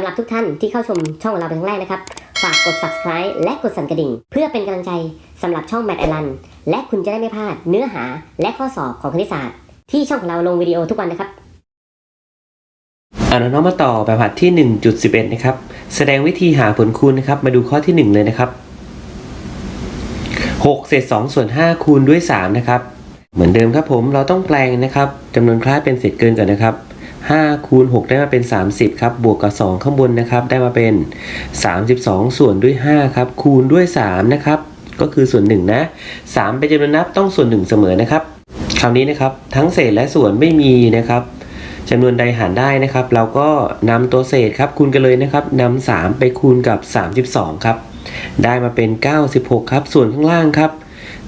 ำหรับทุกท่านที่เข้าชมช่องของเราเป็นครั้งแรกนะครับ ฝากกด subscribe และกดสั่นกระดิ่ง เพื่อเป็นกำลังใจสำหรับช่องแมทไอรันและคุณจะได้ไม่พลาดเนื้อหาและข้อสอบของคณิตศาสตร์ ที่ช่องของเราลงวิดีโอทุกวันนะครับอ่าน้องมาต่อแบบหัดที่ 1.11 นะครับ แสดงวิธีหาผลคูณนะครับ มาดูข้อที่ 1 เลยนะครับ 6 เศษ 2 ส่วน 5 คูณด้วย 3 นะครับ เหมือนเดิมครับผมเราต้องแปลงนะครับจำนวนคล้ายเป็นเศษเกินก่อนนะครับ 5คูณ6ได้มาเป็น 30 ครับ บวกกับ 2 ข้างบนนะครับ ได้มาเป็น 32 ส่วนด้วย 5 ครับ คูณด้วย 3 นะครับ ก็คือส่วน 1 นะ 3 เป็นจำนวนนับต้องส่วน 1 เสมอนะครับคราวนี้นะครับทั้งเศษและส่วนไม่มีนะครับจำนวนใดหารได้นะครับ เราก็นำตัวเศษครับคูณกันเลยนะครับนำ3 ไปคูณกับ 32 ครับ ได้มาเป็น 96 ครับ ส่วนข้างล่างครับ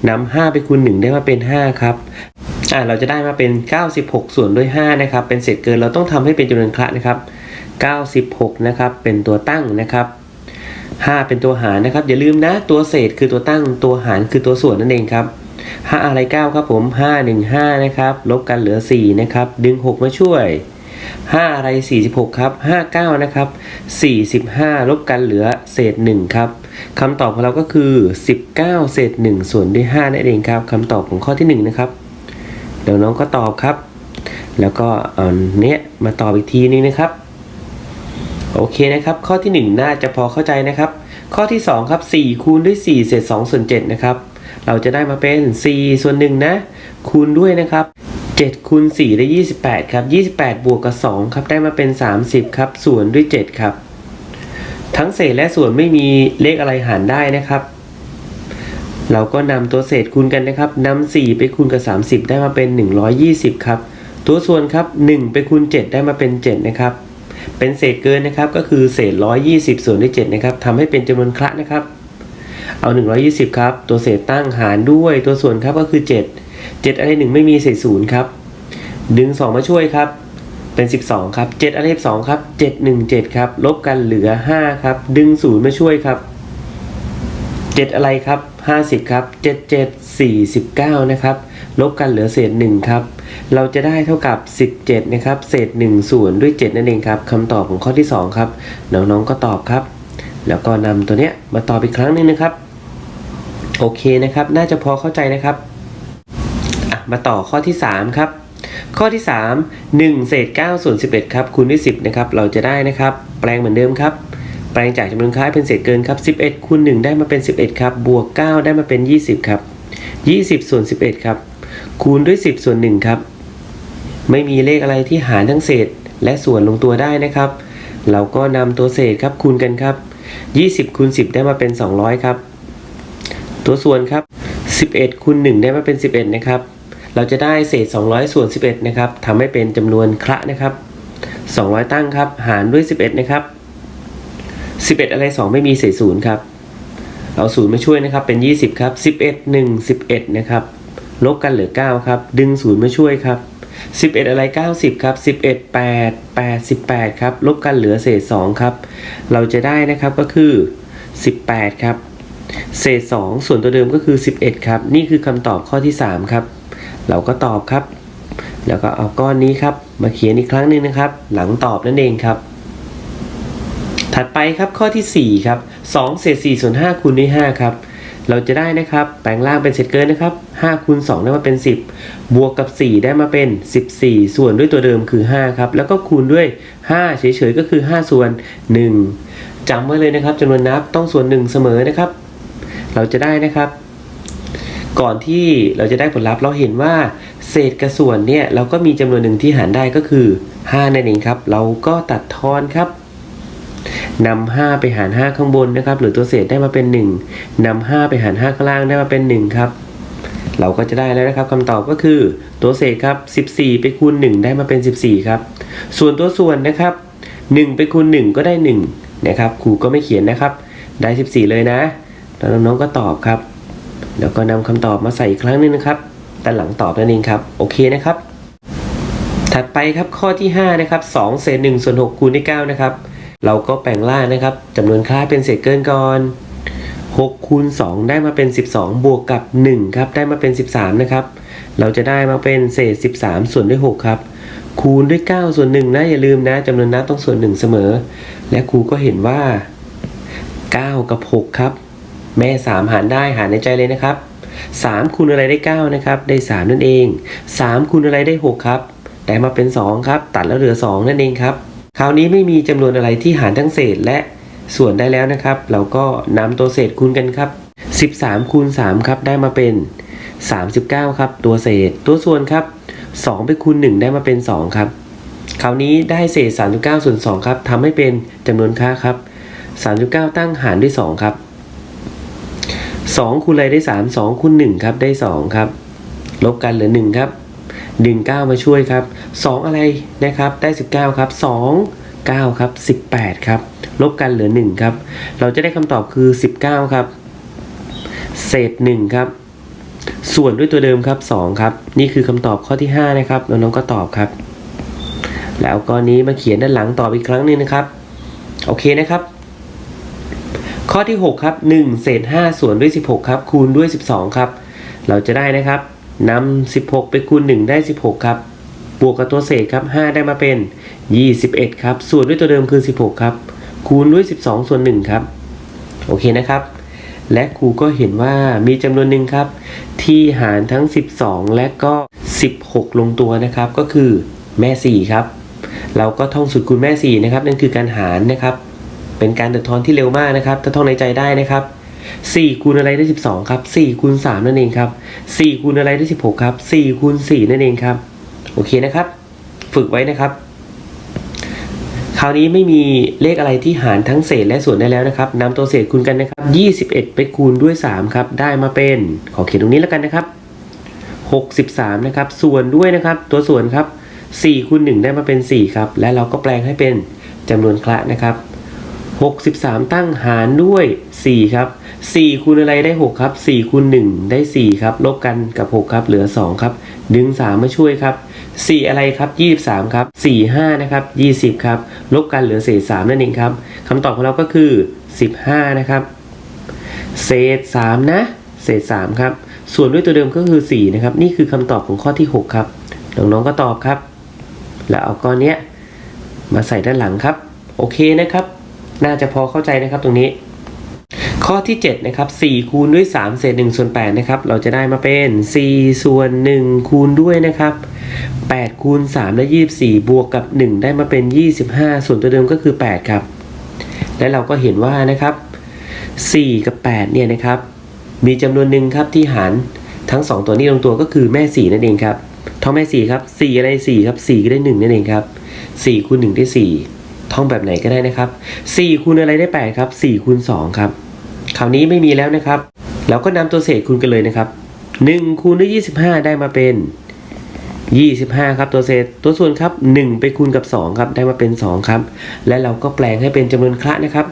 นำ5ไปคูณ 1 ได้มาเป็น 5 ครับ อ่าเราจะได้มาเป็น 96 ส่วนด้วย 5 นะครับ เป็นเศษเกินเราต้องทำให้เป็นจำนวนคละนะครับ 96 นะครับ เป็นตัวตั้งนะครับ 5 เป็นตัวหารนะครับ อย่าลืมนะตัวเศษคือตัวตั้งตัวหารคือตัวส่วนนั่นเองครับ5อะไร9ครับผม 5 1 5 นะครับ ลบกันเหลือ 4 นะครับ ดึง 6 มาช่วย 5 อะไร 46 ครับ 59 นะครับ 45 ลบกันเหลือเศษ 1 ครับคำตอบของเราก็คือ 19 เศษ 1 ส่วนด้วย5นั่นเองครับคำตอบของข้อที่ 1 นะครับ เดี๋ยวน้องก็ตอบครับ แล้วก็เอาเนี้ยมาตอบอีกทีนึงนะครับ โอเคนะครับ ข้อที่ 1 น่าจะพอเข้าใจนะครับ ข้อที่ 2 ครับ 4 คูณด้วย 4 เศษ2ส่วน7นะครับ เราจะได้มาเป็น 4 ส่วน1นะ คูณด้วยนะครับ7คูณ4ได้ 28 ครับ 28 บวกกับ 2 ครับ ได้มาเป็น 30 ครับ ส่วนด้วย 7 ครับ ทั้งเศษและส่วนไม่มีเลขอะไรหารได้นะครับ เราก็นำตัวเศษคูณกันนะครับนำ4ไปคูณกับ 30 ได้มาเป็น 120 ครับ ตัวส่วนครับ 1 ไปคูณ 7 ได้มาเป็น 7 นะครับ เป็นเศษเกินนะครับก็คือเศษ 120 ส่วนด้วย 7 นะครับทำให้เป็นจำนวนคละนะครับ เอา 120 ครับ ตัวเศษตั้งหารด้วยตัวส่วนครับก็คือ 7 7 อะไร 1 ไม่มีเศษศูนย์ครับ ดึง 2 มาช่วยครับ เป็น 12 ครับ 7 อะไร2ครับ 7 1 7 ครับ ลบกันเหลือ 5 ครับ ดึง 0 มาช่วยครับ 7 อะไรครับ 50 ครับ 7 7 49 นะครับ ลบกันเหลือเศษ 1 ครับ เราจะได้เท่ากับ 17 นะครับ เศษ 1 ส่วนด้วย 7 นั่นเองครับคำตอบของข้อที่ 2 ครับ น้องๆก็ตอบครับ แล้วก็นำตัวเนี้ยมาตอบอีกครั้งหนึงนะครับ โอเคนะครับ น่าจะพอเข้าใจนะครับมาต่อข้อที่ 3 ครับ ข้อที่ 3 1 เศษ9ส่วน11 ครับคูณด้วย 10 นะครับ เราจะได้นะครับ แปลงเหมือนเดิมครับ แปลงจากจำนวนค้ายเป็นเศษเกินครับ 11คูณ1ได้มาเป็น 11 ครับ บวก 9 ได้มาเป็น 20 ครับ 20 ส่วน 11 ครับ คูณด้วย 10 ส่วน 1 ครับ ไม่มีเลขอะไรที่หารทั้งเศษและส่วนลงตัวได้นะครับ เราก็นำตัวเศษครับคูณกันครับ 20คูณ10 ได้มาเป็น 200 ครับ ตัวส่วนครับ 11คูณ1ได้มาเป็น 11 นะครับ เราจะได้เศษ 200 ส่วน 11 นะครับทำให้เป็นจำนวนคละนะครับ 200 ตั้งครับ หารด้วย 11 นะครับ 11 อะไร 2 ไม่มีเศษศูนย์ครับ เอาศูนย์มาช่วยนะครับ เป็น 20 ครับ 11 1 11 นะครับ ลบกันเหลือ 9 ครับ ดึงศูนย์มาช่วยครับ 11 อะไร 90 ครับ 11 8 88 ครับ ลบกันเหลือเศษ 2 ครับ เราจะได้นะครับก็คือ 18 ครับ เศษ 2 ส่วนตัวเดิมก็คือ 11 ครับ นี่คือคำตอบข้อที่ 3 ครับ เราก็ตอบครับ แล้วก็เอาก้อนนี้ครับ มาเขียนอีกครั้งหนึ่งนะครับ หลังตอบนั่นเองครับ ถัดไปครับข้อทีสี่ 4 ครับ2เศษ4ส่วน5คูณด้วย5ครับเราจะได้นะครับแปลงล่างเป็นเศษเกินนะครับ5คูณ2ได้มาเป็น 10 บวกกับ 4 ได้มาเป็น 14 ส่วนด้วยตัวเดิมคือ5ครับแล้วก็คูณด้วย 5 เฉยๆก็คือ 5 ส่วน 1จำไว้เลยนะครับจำนวนนับต้องส่วน 1 เสมอนะครับ เราจะได้นะครับ ก่อนที่เราจะได้ผลลัพธ์เราเห็นว่าเศษกับส่วนเนี่ยเราก็มีจำนวนหนึ่งที่หารได้ก็คือ5นั่นเองครับ เราก็ตัดทอนครับ นำ5ไปหาร 5 ข้างบนนะครับ หรือตัวเศษได้มาเป็น 1นำ5ไปหาร 5 ข้างล่างได้มาเป็น 1 ครับ เราก็จะได้แล้วนะครับคำตอบก็คือตัวเศษครับ 14 ไปคูณ 1 ได้มาเป็น 14 ครับ ส่วนตัวส่วนนะครับ 1 ไปคูณ 1 ก็ได้ 1 นะครับครูก็ไม่เขียนนะครับ ได้ 14 เลยนะ แล้วน้องๆก็ตอบครับ แล้วก็นำคำตอบมาใส่อีกครั้งหนึงนะครับด้านหลังตอบนั่นเองครับ โอเคนะครับ ถัดไปครับข้อที่ 5 นะครับ2เศษ1ส่วน6คูณด้วย9นะครับ เราก็แปลงล่างนะครับจำนวนค่าเป็นเศษเกินก่อน6คูณ2ได้มาเป็น 12 บวกกับ 1 ครับ ได้มาเป็น 13 นะครับ เราจะได้มาเป็นเศษ 13 ส่วนด้วย 6 ครับ คูณด้วย 9 ส่วน1นะอย่าลืมนะจำนวนนับต้องส่วน 1 เสมอ และครูก็เห็นว่า 9 กับ 6 ครับ แม่ 3 หารได้หารในใจเลยนะครับ 3 คูณอะไรได้ 9 นะครับ ได้ 3 นั่นเอง 3 คูณอะไรได้ 6 ครับ ได้มาเป็น 2 ครับ ตัดแล้วเหลือ 2 นั่นเองครับ คราวนี้ไม่มีจำนวนอะไรที่หารทั้งเศษและส่วนได้แล้วนะครับ เราก็นำตัวเศษคูณกันครับ 13คูณ3ครับได้มาเป็น 39 ครับ ตัวเศษ ตัวส่วนครับ 2 ไปคูณ 1 ได้มาเป็น 2 ครับ คราวนี้ได้เศษ 39 ส่วน 2 ครับทำให้เป็นจำนวนค่าครับ 39 ตั้งหารด้วย 2 ครับ 2คูณอะไรได้ 3 2คูณ1ครับได้ 2 ครับ ลบกันเหลือ 1 ครับ ดึง 9 มาช่วยครับ 2 อะไรนะครับ ได้ 19 ครับ 2 9 ครับ 18 ครับ ลบกันเหลือ 1 ครับ เราจะได้คำตอบคือ 19 ครับ เศษ 1 ครับ ส่วนด้วยตัวเดิมครับ 2 ครับ นี่คือคำตอบข้อที่ 5 นะครับ น้องๆก็ตอบครับ แล้วก็นี้มาเขียนด้านหลังตอบอีกครั้งหนึ่งนะครับ โอเคนะครับ ข้อที่ 6 ครับ 1 เศษ 5 ส่วนด้วย 16 ครับ คูณด้วย 12 ครับ เราจะได้นะครับ นำ16 ไปคูณ 1 ได้ 16 ครับ บวกกับตัวเศษครับ 5 ได้มาเป็น 21 ครับ ส่วนด้วยตัวเดิมคือ 16 ครับ คูณด้วย 12 ส่วน 1 ครับ โอเคนะครับ และครูก็เห็นว่ามีจำนวนหนึ่งครับ ที่หารทั้ง 12 และก็ 16 ลงตัวนะครับ ก็คือแม่ 4 ครับ เราก็ท่องสูตรคูณแม่ 4 นะครับ นั่นคือการหารนะครับ เป็นการเดือดทอนที่เร็วมากนะครับ ถ้าท่องในใจได้นะครับ 4คูณอะไรได้ 12 ครับ4คูณ3นั่นเองครับ4คูณอะไรได้ 16 ครับ4คูณ4นั่นเองครับ โอเคนะครับ ฝึกไว้นะครับ คราวนี้ไม่มีเลขอะไรที่หารทั้งเศษและส่วนได้แล้วนะครับนำตัวเศษคูณกันนะครับ 21 ไปคูณด้วย 3 ครับ ได้มาเป็น ขอเขียนตรงนี้แล้วกันนะครับ 63 นะครับ ส่วนด้วยนะครับ ตัวส่วนครับ4คูณ1ได้มาเป็น 4 ครับ และเราก็แปลงให้เป็นจำนวนคละนะครับ 63 ตั้งหารด้วย 4 ครับ 4คูณอะไรได้6ครับ4คูณ1ได้4ครับลบกันกับ6ครับเหลือ2ครับดึง3มมาช่วยครับ4อะไรครับ23ครับ4 5นะครับ20ครับลบกันเหลือเศษ3นั่นเองครับคำตอบของเราก็คือ15นะครับเศษ3นะเศษ3ครับส่วนด้วยตัวเดิมก็คือ4นะครับนี่คือคำตอบของข้อที่6ครับน้องๆก็ตอบครับ แล้วเอาก้อนเนี้ยมาใส่ด้านหลังครับ โอเคนะครับ น่าจะพอเข้าใจนะครับตรงนี้ ข้อที่7นะครับ4คูณด้วย 3 เศษ1ส่วน8นะครับเราจะได้มาเป็น4ส่วน1คูณด้วยนะครับ8คูณ3และ24 บวกกับ 1 ได้มาเป็น 25 ส่วนตัวเดิมก็คือ 8 ครับ และเราก็เห็นว่านะครับ 4 กับ 8 เนี่ยนะครับ มีจำนวนหนึ่งครับที่หารทั้ง 2 ตัวนี้ลงตัวก็คือแม่ 4 นั่นเองครับท่องแม่ 4 ครับ 4 อะไร 4 ครับ 4 ก็ได้ 1 นั่นเองครับ 4คูณ1ได้ 4 ท่องแบบไหนก็ได้นะครับ 4คูณอะไรได้ 8 ครับ 4คูณ2ครับ ราวนี้ไม่มีแล้วนะครับ เราก็นำตัวเศษคูณกันเลยนะครับ1คูณด้วย25 ได้มาเป็น 25 ครับตัวเศษตัวส่วนครับ 1 ไปคูณกับ 2 ครับได้มาเป็น 2 ครับ และเราก็แปลงให้เป็นจำนวนคละนะครับ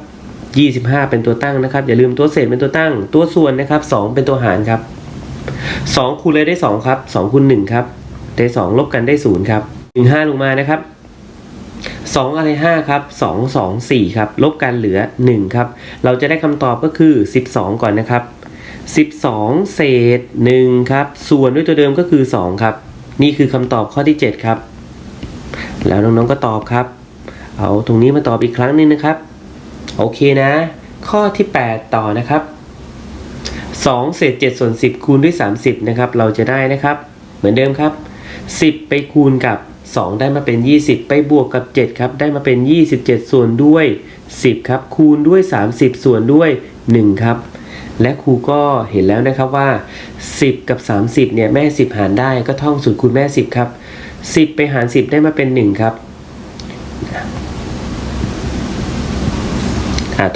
25 เป็นตัวตั้งนะครับ อย่าลืมตัวเศษเป็นตัวตั้ง ตัวส่วนนะครับ 2 เป็นตัวหารครับ 2 คูณเลยได้ 2 ครับ2คูณ1ครับได้ 2 ลบกันได้ 0 ครับ1 5ลงมานะครับ 2อะไร5ครับ2 2 4ครับลบกันเหลือ1ครับเราจะได้คำตอบก็คือ 12 ก่อนนะครับ 12 เศษ1ครับส่วนด้วยตัวเดิมก็คือ 2 ครับ นี่คือคำตอบข้อที่ 7 ครับ แล้วน้องๆก็ตอบครับ เอาตรงนี้มาตอบอีกครั้งหนึงนะครับ โอเคนะ ข้อที่ 8 ต่อนะครับ2เศษ7ส่วน10 คูณด้วย 30 นะครับ เราจะได้นะครับ เหมือนเดิมครับ 10 ไปคูณกับ 2 ได้มาเป็น 20 ไปบวกกับ 7 ครับ ได้มาเป็น 27 ส่วนด้วย 10 ครับ คูณด้วย 30 ส่วนด้วย 1 ครับ และครูก็เห็นแล้วนะครับว่า 10 กับ 30 เนี่ย แม่ 10 หารได้ก็ท่องสูตรคูณแม่ 10 ครับ 10 ไปหาร 10 ได้มาเป็น 1 ครับ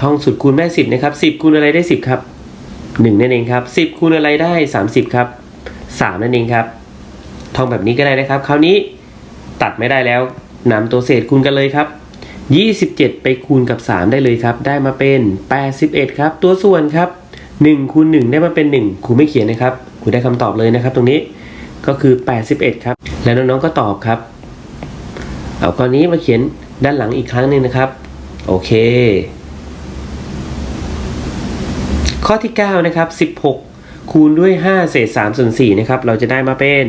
ท่องสูตรคูณแม่ 10 นะครับ 10 คูณอะไรได้ 10 ครับ 1 นั่นเองครับ 10 คูณอะไรได้ 30 ครับ 3 นั่นเองครับท่องแบบนี้ก็ได้นะครับ คราวนี้ ตัดไม่ได้แล้วนำตัวเศษคูณกันเลยครับ 27 ไปคูณกับ 3 ได้เลยครับ ได้มาเป็น 81 ครับ ตัวส่วนครับ1คูณ1ได้มาเป็น 1ครูไม่เขียนนะครับครูได้คำตอบเลยนะครับ ตรงนี้ก็คือ 81 ครับ แล้วน้องๆก็ตอบครับ เอาก้อนนี้มาเขียนด้านหลังอีกครั้งหนึ่งนะครับ โอเค ข้อที่ 9 นะครับ 16 คูณด้วย 5 เศษ3ส่วน4นะครับเราจะได้มาเป็น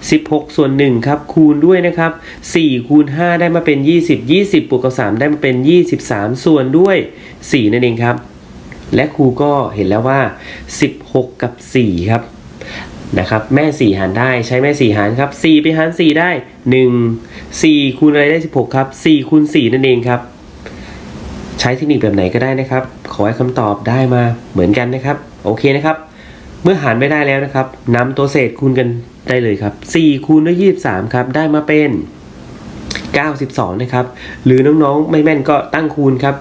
16 ส่วน1ครับคูณด้วยนะครับ 4 คูณ 5 ได้มาเป็น 20 20บวกกับ 3 ได้มาเป็น 23 ส่วนด้วย 4 นั่นเองครับ และครูก็เห็นแล้วว่า 16 กับ 4 ครับนะครับแม่ 4 หารได้ใช้แม่ 4 หารครับ 4 ไปหาร 4 ได้ 1 4 คูณอะไรได้ 16 ครับ 4 คูณ 4 นั่นเองครับ ใช้เทคนิคแบบไหนก็ได้นะครับ ขอให้คำตอบได้มาเหมือนกันนะครับ โอเคนะครับ เมื่อหารไม่ได้แล้วนะครับนำตัวเศษคูณกันได้เลยครับ4คูณด้วย23ครับได้มาเป็น 92 นะครับ หรือน้องๆไม่แม่นก็ตั้งคูณครับ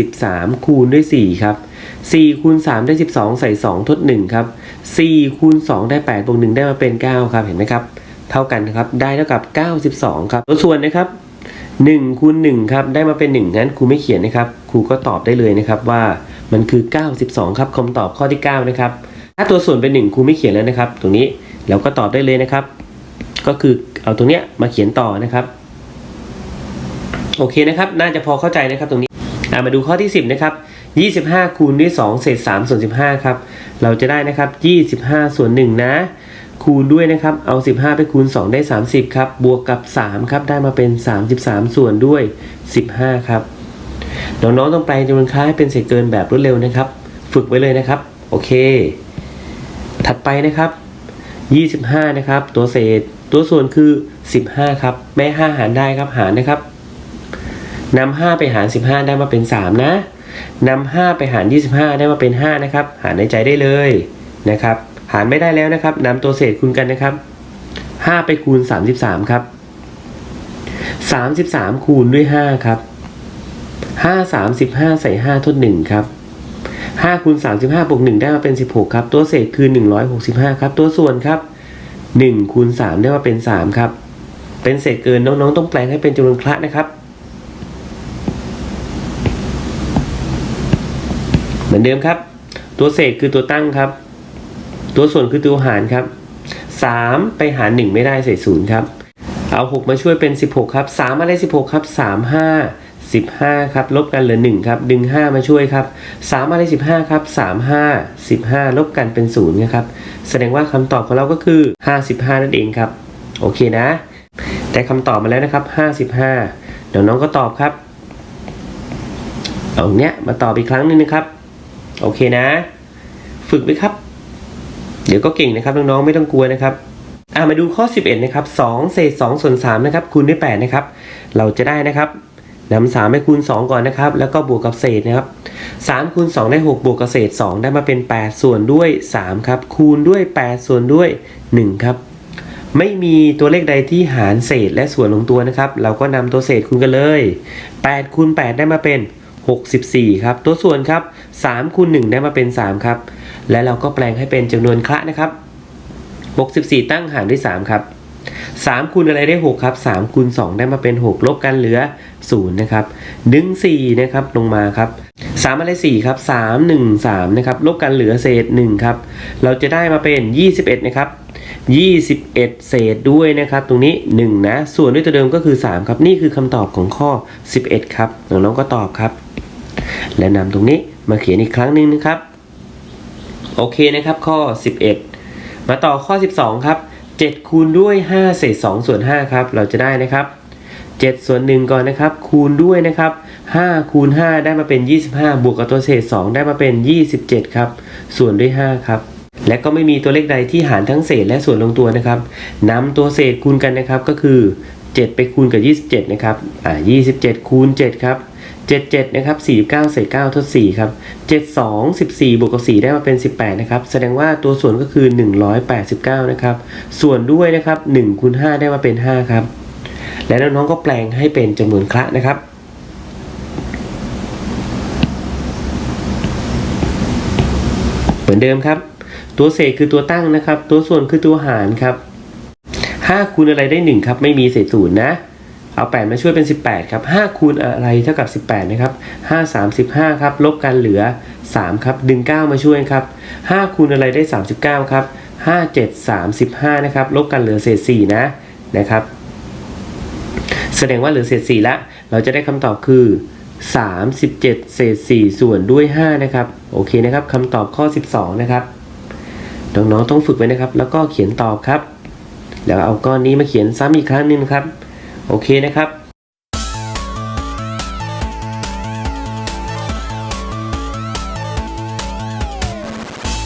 23 คูณด้วย 4 ครับ 4 คูณ 3 ได้ 12 ใส่ 2 ทด 1 ครับ 4 คูณ 2 ได้8บวก1ได้มาเป็น 9 ครับ เห็นไหมครับ เท่ากันนะครับ ได้เท่ากับ 92 ครับตัวส่วนนะครับ1คูณ1ครับ ได้มาเป็น 1 งั้นครูไม่เขียนนะครับ ครูก็ตอบได้เลยนะครับว่ามันคือ 92 ครับคำตอบข้อที่ 9 นะครับ ถ้าตัวส่วนเป็น1ครูไม่เขียนแล้วนะครับ ตรงนี้เราก็ตอบได้เลยนะครับ ก็คือเอาตรงเนี้ยมาเขียนต่อนะครับ โอเคนะครับ น่าจะพอเข้าใจนะครับตรงนี้มาดูข้อที่ 10นะครับ25คูณด้วย 2 เศษ3ส่วน15ครับเราจะได้นะครับ 25 ส่วน1นะคูณด้วยนะครับ เอา 15 ไปคูณ 2 ได้ 30 ครับ บวกกับ 3 ครับ ได้มาเป็น 33 ส่วนด้วย 15 ครับ น้องๆต้องแปลงจำนวนค่าให้เป็นเศษเกินแบบรวดเร็วนะครับ ฝึกไว้เลยนะครับ โอเค ถัดไปนะครับ 25 นะครับ ตัวเศษ ตัวส่วนคือ 15 ครับ แม่ 5 หารได้ครับ หารนะครับนำ5ไปหาร 15 ได้มาเป็น 3 นะนำ5ไปหาร 25 ได้มาเป็น 5 นะครับ หารในใจได้เลยนะครับ หารไม่ได้แล้วนะครับนำตัวเศษคูณกันนะครับ 5 ไปคูณ 33 ครับ 33 คูณด้วย 5 ครับ 5 35 ใส่ 5 ทด 1 ครับ 5คูณ35บวก1ได้มาเป็น 16 ครับ ตัวเศษคือ 165 ครับ ตัวส่วนครับ1คูณ3ได้มาเป็น 3 ครับ เป็นเศษเกินน้องๆ ต้องแปลงให้เป็นจำนวนคละนะครับ เหมือนเดิมครับ ตัวเศษคือตัวตั้งครับ ตัวส่วนคือตัวหารครับ 3 ไปหาร 1 ไม่ได้ใส่0ครับ เอา 6 มาช่วยเป็น 16 ครับ 3 อะไร 16 ครับ 3 5 15 ครับ ลบกันเหลือ 1 ครับ ดึง 5 มาช่วยครับ 3 อะไร 15 ครับ 3 5 15 ลบกันเป็น0นะครับ แสดงว่าคำตอบของเราก็คือ 55 นั่นเองครับ โอเคนะได้คำตอบมาแล้วนะครับ 55 เดี๋ยวน้องก็ตอบครับ เอาเนี้ยมาตอบอีกครั้งหนึงนะครับ โอเคนะ ฝึกไว้ครับ เดี๋ยวก็เก่งนะครับน้องๆ ไม่ต้องกลัวนะครับอ่ามาดูข้อ 11 นะครับ2เศษ2ส่วน3นะครับคูณด้วย8นะครับ เราจะได้นะครับ นำ3ไปคูณ 2 ก่อนนะครับ แล้วก็บวกกับเศษนะครับ3คูณ2ได้ 6 บวกกับเศษ 2 ได้มาเป็น 8 ส่วนด้วย 3 ครับ คูณด้วย 8 ส่วนด้วย 1 ครับ ไม่มีตัวเลขใดที่หารเศษและส่วนลงตัวนะครับ เราก็นำตัวเศษคูณกันเลย 8คูณ8ได้มาเป็น 64 ครับ ตัวส่วนครับ3คูณ1ได้มาเป็น 3 ครับ และเราก็แปลงให้เป็นจำนวนคละนะครับ 64 ตั้งหารด้วย 3 ครับ 3คูณอะไรได้ 6 ครับ3คูณ2ได้มาเป็น 6 ลบกันเหลือ 0 นะครับ ดึง 4 นะครับ ลงมาครับ 3 อะไร 4 ครับ 3 1 3 นะครับ ลบกันเหลือเศษ 1 ครับ เราจะได้มาเป็น 21 นะครับ 21 เศษด้วยนะครับ ตรงนี้ 1 นะ ส่วนด้วยตัวเดิมก็คือ 3 ครับ นี่คือคำตอบของข้อ 11 ครับ น้องๆก็ตอบครับ และนำตรงนี้มาเขียนอีกครั้งหนึ่งนะครับ โอเคนะครับ ข้อ 11 มาต่อข้อ 12 ครับ 7 คูณด้วย 5 เศษ2ส่วน5ครับ เราจะได้นะครับ 7 ส่วน 1 ก่อนนะครับ คูณด้วยนะครับ 5 คูณ 5 ได้มาเป็น 25 บวกกับตัวเศษ 2 ได้มาเป็น 27 ครับ ส่วนด้วย 5 ครับ และก็ไม่มีตัวเลขใดที่หารทั้งเศษและส่วนลงตัวนะครับนำตัวเศษคูณกันนะครับก็คือ 7 ไปคูณกับ 27 นะครับ อ่า 27 คูณ 7 ครับ 77 นะครับ 49เศษ9ทด4ครับ 72 14 บวกกับ 4 ได้มาเป็น 18 นะครับ แสดงว่าตัวส่วนก็คือ 189 นะครับ ส่วนด้วยนะครับ1คูณ5ได้มาเป็น 5 ครับ และน้องๆก็แปลงให้เป็นจำนวนคละนะครับเหมือนเดิมครับ ตัวเศษคือตัวตั้งนะครับ ตัวส่วนคือตัวหารครับ 5คูณอะไรได้ 1 ครับ ไม่มีเศษศูนย์นะ เอา 8 มาช่วยเป็น 18 ครับ 5 คูณอะไรเท่ากับ 18 นะครับ 5 35 ครับ ลบกันเหลือ 3 ครับ ดึง 9 มาช่วยครับ 5 คูณอะไรได้ 39 ครับ 5 7 35 นะครับ ลบกันเหลือเศษ 4 นะ นะครับ แสดงว่าเหลือเศษ 4 ละ เราจะได้คำตอบคือ 37 เศษ 4 ส่วนด้วย 5 นะครับ โอเคนะครับคำตอบข้อ 12 นะครับ น้องๆ ต้องฝึกไว้นะครับ แล้วก็เขียนตอบครับ แล้วเอาก้อนนี้มาเขียนซ้ำอีกครั้งหนึงครับ โอเคนะครับ